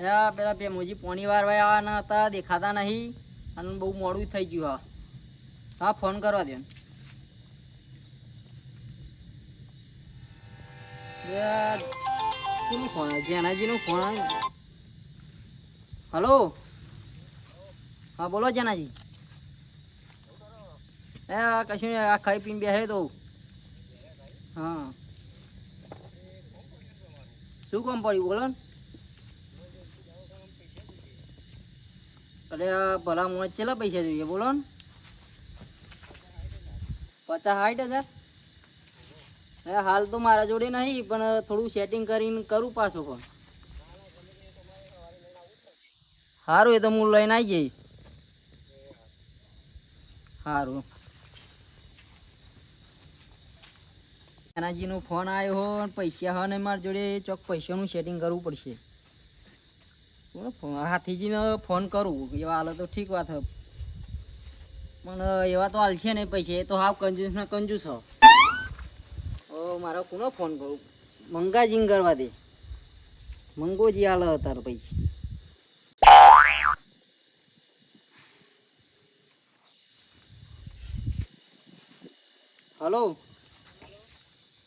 અલ્યા, પેલા બે મોજી પોણી વારવા આવવાના હતા, દેખાતા નહીં. અને બહુ મોડું થઈ ગયું હા. હા, ફોન કરવા દે કોનો ફોન જેનાજીનો ફોન હલો? હા, બોલો જેનાજી. એ કશું આ ખાઈ પીને બેસે તો. હા. શું કામ પડ્યું? બોલો ને. અરે ભલા મોજ કેટલા પૈસા જોઈએ, બોલો ને. પચાસ સાઠ હજાર અરે હાલ તો મારા જોડે નહીં, પણ થોડું સેટિંગ કરીને કરું પાછું પણ સારું એ તો હું લઈને આવી જઈશ. સારું એનાજીનો ફોન આવ્યો હો પૈસા હો ને, મારા જોડે ચોક પૈસાનું સેટિંગ કરવું પડશે. હાથીજીને ફોન કરું. એવા હાલે તો ઠીક વાત પણ એવા તો હાલશે ને પૈસા એ તો હાવ કંજૂસ ને કંજૂસ હો મારો કોનો ફોન કરું. મંગાજીને કરવા દે. મંગોજી હાલ તારો પૈસા હલો?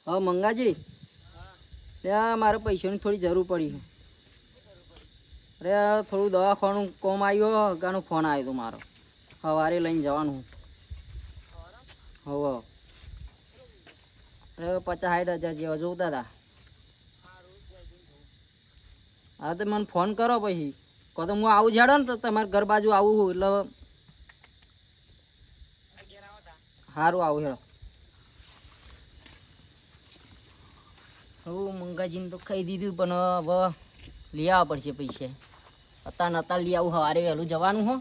હા, મંગાજી? ત્યાં મારે પૈસાની થોડી જરૂર પડી છે. અરે થોડું દવાખાનું કોમ આવ્યો ગાનો ફોન આવ્યો હતો મારો. સવારે લઈને જવાનું હવે. અરે પચાસ સાઠ હજાર જેવા જોતા હતા હા, તો મને ફોન કરો પછી. કહો તો હું આવું જાડો ને તો તમારે ઘર બાજુ આવું એટલે સારું આવું હેડો. હું મંગાજીને તો ખાઈ દીધું પણ હવે લઈ આવવા પડશે પૈસા. અત્યારે અત્યારે લઈ આવું સવારે વહેલું જવાનું હો.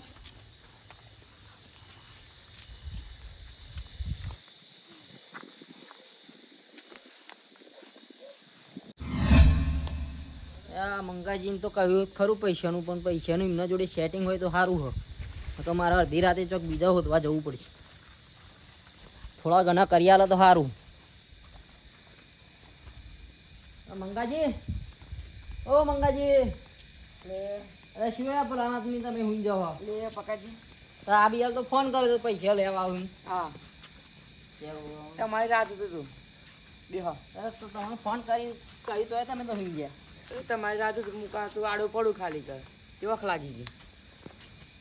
મંગાજીને તો કહ્યું ખરું પૈસાનું, પણ પૈસાનું એમના જોડે સેટિંગ હોય તો સારું હો. તો મારે અડધી રાતે ચોક બીજા હોતવા જવું પડશે. થોડા ઘણા કરી આલે તો સારું. મંગાજી. ઓ મંગાજી. અરે શું આ પેલા તમે હું જાઓ લે પકાજી તો આ બી તો ફોન કર્યો તો પૈસા લેવા આવું હા. તમારી રાત હતું. તું દેહો અરે તો તમે ફોન કરી કહ્યું તો તમે તો હું ગયા. તમારી રાત હતું મુકા તું આડો પડું ખાલી કર. તે વખ લાગી ગઈ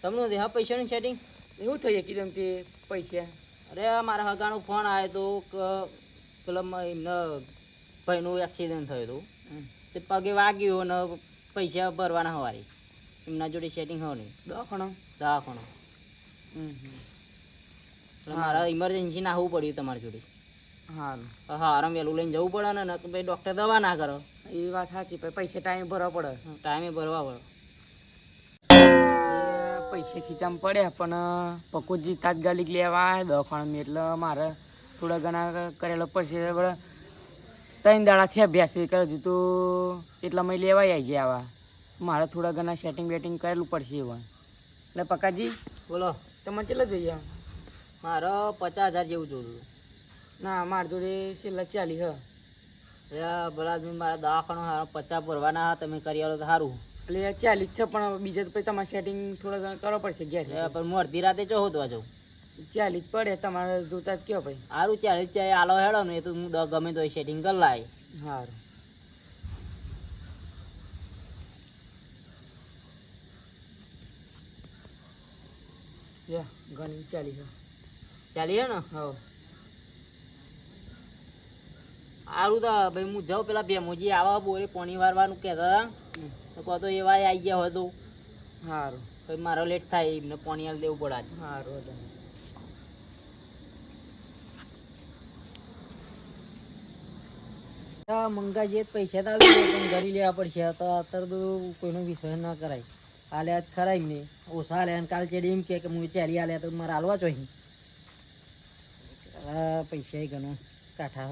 તમને દેહ પૈસાની સેટિંગ એવું થઈ કીધું તે પૈસા? અરે મારા હગાનો ફોન આવ્યો તો કે પેલા એમને ભાઈનું એક્સિડન્ટ થયું હતું. તે પગે વાગ્યું ને પૈસા ભરવાના હવારી. એમના જોડે સેટિંગ હોય નહીં દવાખાનો? દવાખાનો. એટલે મારે ઇમરજન્સી નાખવું પડ્યું તમારી જોડે. સારું હા આરામ વહેલું લઈને જવું પડે ને તો ભાઈ ડૉક્ટર દવા ના કરો. એ વાત સાચી પૈસા ટાઈમે ભરવા પડે. ટાઈમે ભરવા પડે. પૈસે ખીચામાં પડ્યા પણ પકોજી તાત્કાલિક લેવા આવ્યા દવાખાનામાં એટલે મારે થોડા ઘણા કરેલો પડશે ત્રણ દાડા થયા અભ્યાસ કર્યો તો એટલામાં લેવાય આવી ગયા આવા. મારે થોડા ઘણા સેટિંગ બેટિંગ કરેલું પડશે એવા એટલે પકાજી. બોલો. તમે કેટલા જોઈએ મારો પચાસ હજાર જેવું જોતું ના મારા જોડે છેલ્લા ચાલી હ. ભલા આદમી મારા દવાખાનો હારા પચાસ ભરવાના તમે કરી આવો તો સારું એટલે ચાલી જ છે પણ બીજા તો પછી તમારે સેટિંગ થોડા ઘણા કરવા પડશે ઘેર. પણ હું અડધી રાતે ચો હોતવા જાઉં? ચાલી જ પડે તમારે જોતા જ કયો ભાઈ? સારું ચાલીસ ચાલે આલો હેડો ને એ તો હું ગમે તો સેટિંગ કરી લાય. સારું ઘણી ચાલી છે. ચાલી ને? હા સારું તો ભાઈ હું જાઉં પેલા બે મોજી આવા બોરે પોણી વારવાનું કહેતા હતા. તો કહો તો એવા આવી ગયા હોય તો. સારું પછી મારો લેટ થાય એમને પોણી હાલ દેવું પડે સારું હતું જ પૈસા તો ઘરી લેવા પડશે. તો અત્યારે તો કોઈનો વિશ્વાસ ના કરાય. હાલે ખરા ખરા એમને ઓછા હાલે અને કાલ ચેડી એમ કે હું ચાલી હાલે તો મારે હાલવા જોઈએ. પૈસા ઘણો કાઠા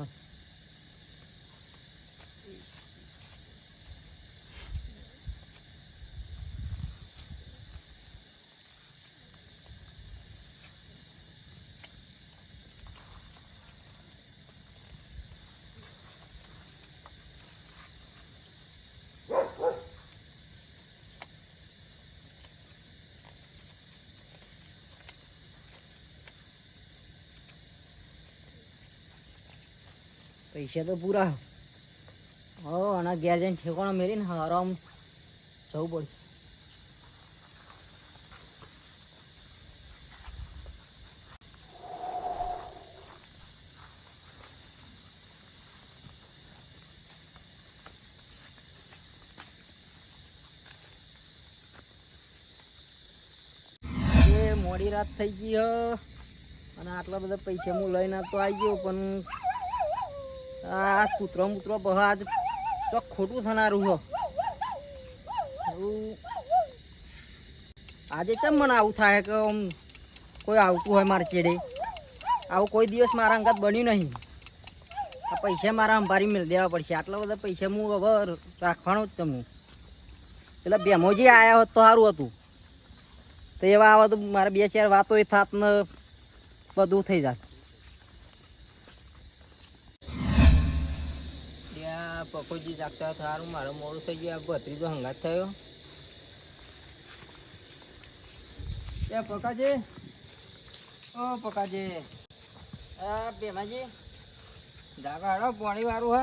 પૈસા તો પૂરા. હો, અને ઘેર જઈને ઠેકાણો મેળીને આરામ જવું પડશે. મોડી રાત થઈ ગઈ હ. અને આટલા બધા પૈસા હું લઈને તો આવી ગયો, પણ આ કૂતરો મૂતરો બહા આજ તો ખોટું થનારું હો. આજે ચમ મને આવું થાય કે આમ કોઈ આવતું હોય મારા ચેડે? આવું કોઈ દિવસ મારા અંગત બન્યું નહીં. આ પૈસા મારા અંભારી મેળ દેવા પડશે. આટલા બધા પૈસા હું હવે રાખવાનો જ તમને એટલે બેમોજી આવ્યા હોત તો સારું હતું. તો એવા આવે તો મારે બે ચાર વાતો એ થાત ને બધું થઈ જાય પકોજી જાગતા સારું મારે મોડું થઈ ગયું. ભત્રીજો હંગાત થયો. ત્યાં પકાજી. ઓ પકાજી. આ બેમાજી જાગા હાડો પાણી વાળું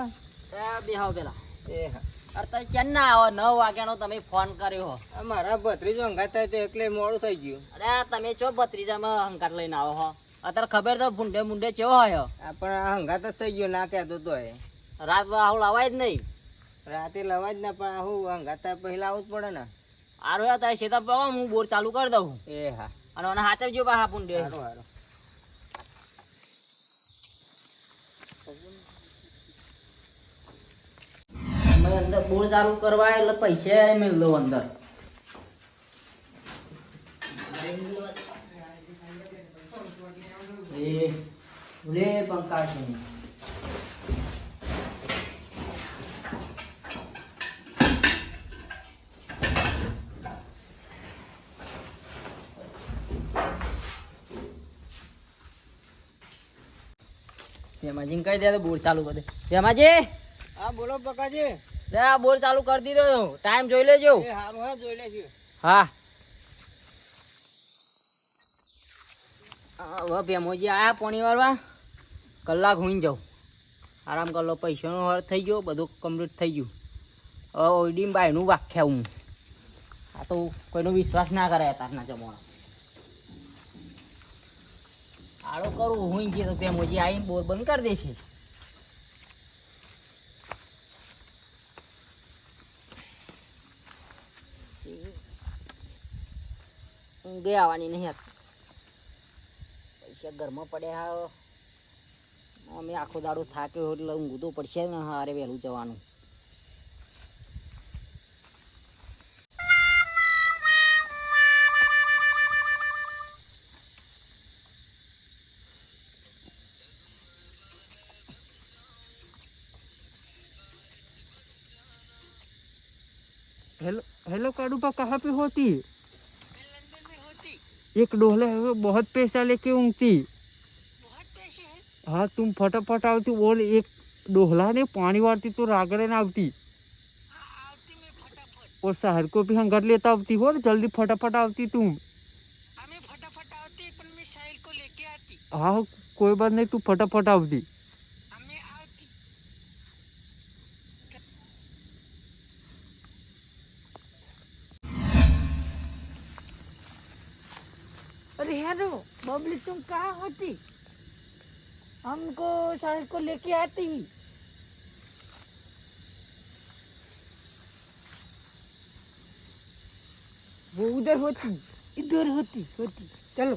હા. બેહાવ પેલા. એ હા. અરે તમે કેમ ના આવો? નવ વાગ્યાનો તમે ફોન કર્યો. હો મારા ભત્રીજો અંગાત થાય તો એટલે મોડું થઈ ગયું. અરે તમે ચો બત્રીજામાં હંકાર લઈને આવો હો? અત્યારે ખબર તો ભૂંડે મુંડે ચેવો હોય પણ હંગાત જ થઈ ગયો ના કહેતો તો એ રાત આવું લવાય જ નહીં. રાતે લવાય જ ના પણ આવું હંગાત પહેલા આવું જ પડે ને. આરો તારે શેતા પગો હું બોર ચાલુ કરી દઉં. એ હા. અને મને હાચવજો પાછા ભૂંડે દે સારું અમે અંદર બોર ચાલુ કરવા એટલે પૈસા મેળ દો અંદર. એ ભૂલે પંખા છે તેમાજી કહી દે તો બોર ચાલુ કરી દે. તેમાજી હા બોલો પકાજી લે આ બોર ચાલુ કરી દીધો ટાઈમ જોઈ લેજો. સારું હા જોઈ લેજો. હા. હવે ભેમોજી આયા પોણી વાળવા કલાક હોઈને જાઉં. આરામ કરી લો પૈસાનો હળ થઈ ગયો બધું કમ્પ્લીટ થઈ ગયું. હવે ઓઈડીમ બાયનું વાખ્યા હું આ તો કોઈનો વિશ્વાસ ના કરે અત્યારના જમાનો આડો કરું, હું કે તો ભેમોજી આવીને બોર બંધ કરી દે છે ઊંઘે આવવાની નહીં પૈસા ઘરમાં પડ્યા હા અમે આખો દાડો થાક્યો એટલે ઊંઘું તો પડશે ને, હારે વહેલું જવાનું. हेलो हेलो कारूबा कहाँ पे होती? है एक डोहला है वो बहुत पैसा लेके उंगती हाँ। तुम फटाफट आती बोल एक डोहला ने पानी वारती तो रागड़े ना आती और शहर को भी हम घर लेता आती बोल जल्दी फटाफट आती तुम। हाँ कोई बात नहीं तू फटाफट आती कहाँ होती? हमको साहिल को लेके आती। ही वो उधर होती इधर होती होती। चलो।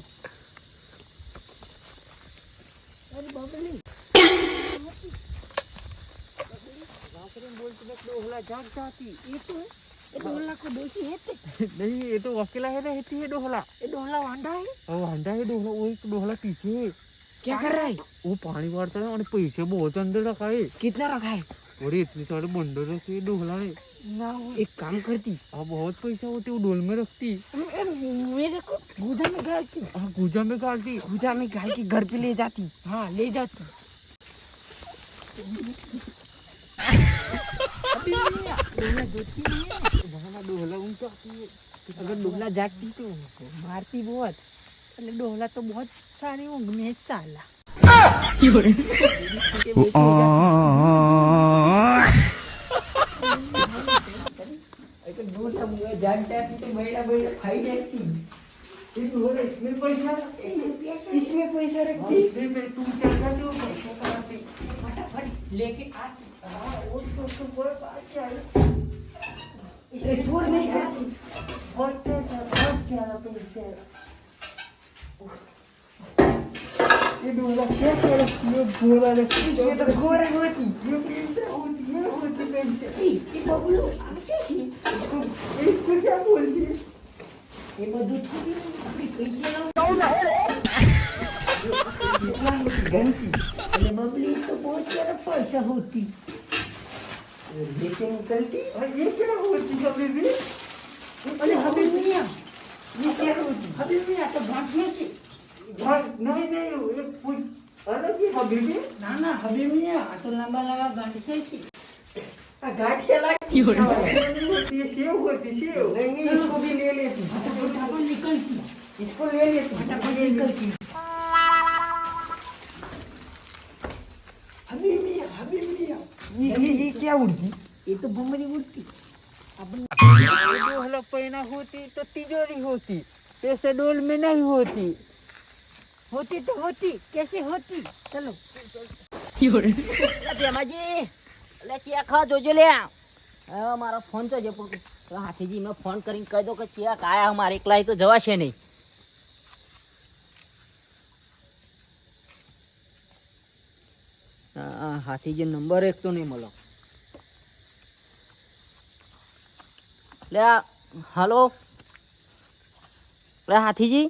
अरे बबली। जाग जाती। ये तो है। ये डोला को दोषी है ते नहीं ये तो अकेला है रहती है डोहला ये डोला वांडा है वो अंडा है डोहला वो एक डोहला पीछे है क्या कर रहा है वो पानी वारता है और पैसे बहुत अंदर रखा है कितना रखा है और इतने सारे बंडल रखे हैं डोहला ने ना एक काम करती हाँ बहुत पैसा होते वो डोल में रखती मेरे को गुदा में गालती हाँ गुजा में गालती गुजा में गाल के घर पे ले जाती हाँ ले जाती अभी नहीं है, ના ડોહલા ઊંઘતી અગર ડોહલા જાગતી तो उनको मारती बहुत એટલે ડોહલા તો બહુ સારી ઊંઘ મેં સાલા इसमें पैसा रखती लेके आज वो तो बात चाहिए उनको मारती बहुत अरे डोला तो बहुत सारी ऊँग में है साला ये क्यों निकलती और ये क्या होती कभी भी अरे हबी मियाँ। ये क्या होती हबी मियाँ तो भांटिया की नहीं नहीं ये कुछ अलग ही हबी ना ना हबी मियाँ तो लंबा लंबा गांठिया की गांठिया ला ये सेव होती सेव। नहीं नहीं इसको भी ले लेती। इसको ले लेती। फटाफट निकलती ये ये क्या उड़ती ये तो भमरी उड़ती डोहला पैना होती तो तिजोरी होती पैसे डोल में नहीं होती होती तो होती कैसे होती चलो ભેમાજી લે ચિયા ખા જોજો લે હવે મારો ફોન તો જે પણ પેલા હાથીજી મેં ફોન કરીને કહી દો કે ચિયા કાયા મારે એકલા તો જવાશે નહીં આ આ હાથીજી નંબર એક તો નહીં મળો લે હલો. લે હાથીજી.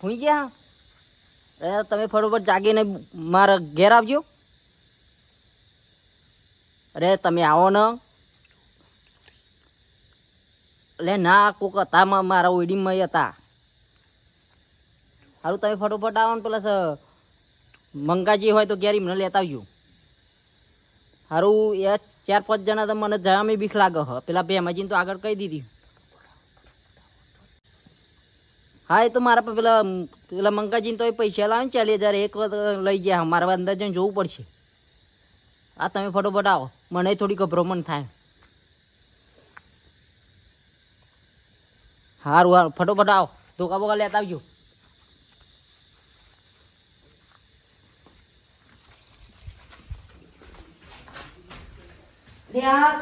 હું જ્યાં અરે તમે ફટોફટ જાગીને મારા ઘેર આવજો. અરે તમે આવો ને. એટલે ના, કોક હતા મારા ઓઈડીમાં હતા. સારું તમે ફટોફટ આવો ને, પેલા મંગાજી હોય તો ઘેર મને લેતા આવજો. સારું એ ચાર પાંચ જણા તો મને જવામાં બીક લાગે હ. પેલા ભેમાજીને તો આગળ કહી દીધી. હા, એ તો મારા પર પેલા પેલા મંગાજીને તો પૈસા લાવે ને ચાલીસ હજાર, એક લઈ ગયા મારા અંદર જઈને જોવું પડશે. આ તમે ફટોફટ આવો. મને થોડી ગભરામણ થાય. સારું હારું. ફટોફટ આવો. ધોકા બોકા લેતા આવજો.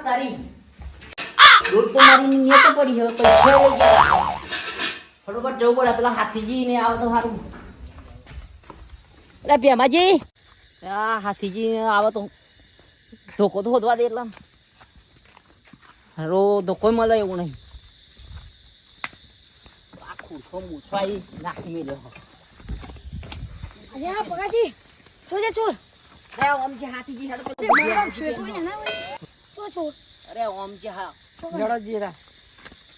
તારી. રોડ તો મારી નીચે પડી હવે પૈસા લઈ ગયા ફટોફટ જવું પડે પેલા હાથીજી ને આવે તો સારું એટલે ભેમાજી! આ હાથીજી આવે તો. ધોકો તો હોદવા દે એટલા. હારો ધોકો મળે એવું નહીં. આ ખૂટો મૂછવાઈ નાખી મેલ્યો. અરે પગાજી જોજે ચોર અરે ઓમ હાથીજી હેડો તે તો અરે ઓમ છે હા. જડો જીરા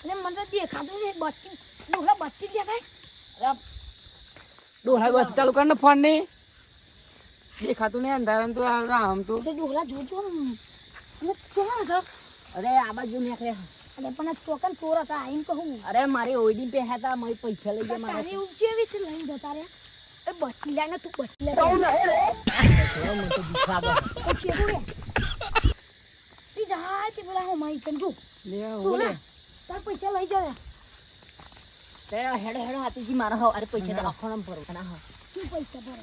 અરે મને તો દેખાતું ને બત્તી ડોહલા બત્તી દેખાય. અરે ડોહા બસ ચાલુ કર ને ફોન ને દેખાતું નહીં અંધારા તો આમ તો. તે જોજો અને કોણ હતા અરે આ બાજુ નીકળે. અરે પણ આ ચોકન ચોર હતા એમ કહું. અરે મારી ઓઈડી પે હતા મારી પૈસા લઈ ગયા મારા તારી ઉપજેવી છે? લઈને જતા રહ્યા. એ બચી લે ને તું બચી લે. તો તો જાતે પેલા હું માઈ તને જો લે ઓલે તાર પૈસા લઈ જા. તે હેડ હેડ હાતીજી મારા હો અરે પૈસા તો આખણમ ભરો. ના હા. શું પૈસા ભરો?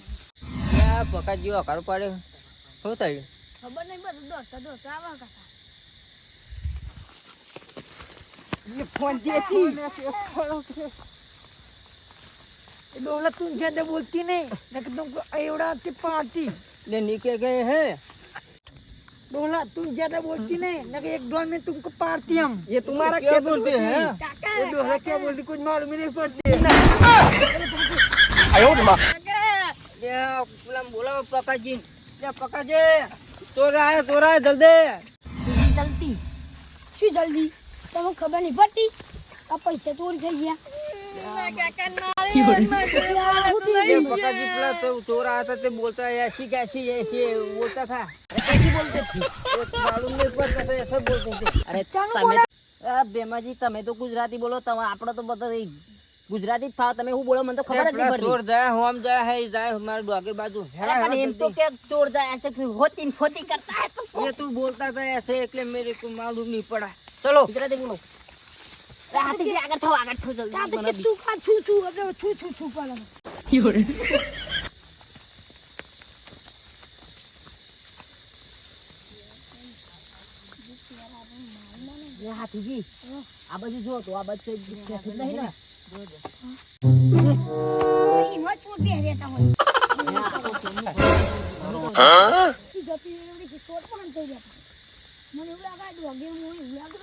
યા બકા જીઓ કર પડે શું થઈ ખબર નહીં બધું દોડતા દોડતા આવા કાકા દોલત તું જ્યાં બોલતી નહીં એવડા પાર્ટી ને નીકળે ગયે હે? डोला तुम ज्यादा बोलती नहीं नहीं एक दो में तुमको पारती हम ये तुम्हारा क्या बोलते हैं કાકા ये डोला क्या बोलती कुछ मालूम ही नहीं पड़ती પેલા બોલાવો પકાજી લે પકાજી ચોરા આયા ચોરા આયા જલ્દી જલ્દી શું જલ્દી તમને ખબર નહીં પડતી આ પૈસા ચોરી થઈ ગયા ये पकाजी पेला तो चोरा आता ते बोलता है ऐसी कैसी ऐसी અરે તમે તો ગુજરાતી બોલો તમે આપણે તો બધા ગુજરાતી થાવ તમે હું બોલો મને તો ખબર જ પડતી. ચોર જાય હોમ જાય હે જાય મારા ડોગર બાજુ પણ એમ તો કે ચોર જાય એસે હોતી ખોતી કરતા હે તો એ તું બોલતા તા એસે એટલે મેરે કો માલુમ નહીં પડા. ચલો. ગુજરાતી બોલો. આગળ થાવ આગળ થાવ જલ્દી તું ખા છું છુ છુ છુ છું પણ બી- હાથીજી આ બાજુ જો તો આ બાજુ નહીં ને? મને એવું લાગે ડોગે હું એવું લાગે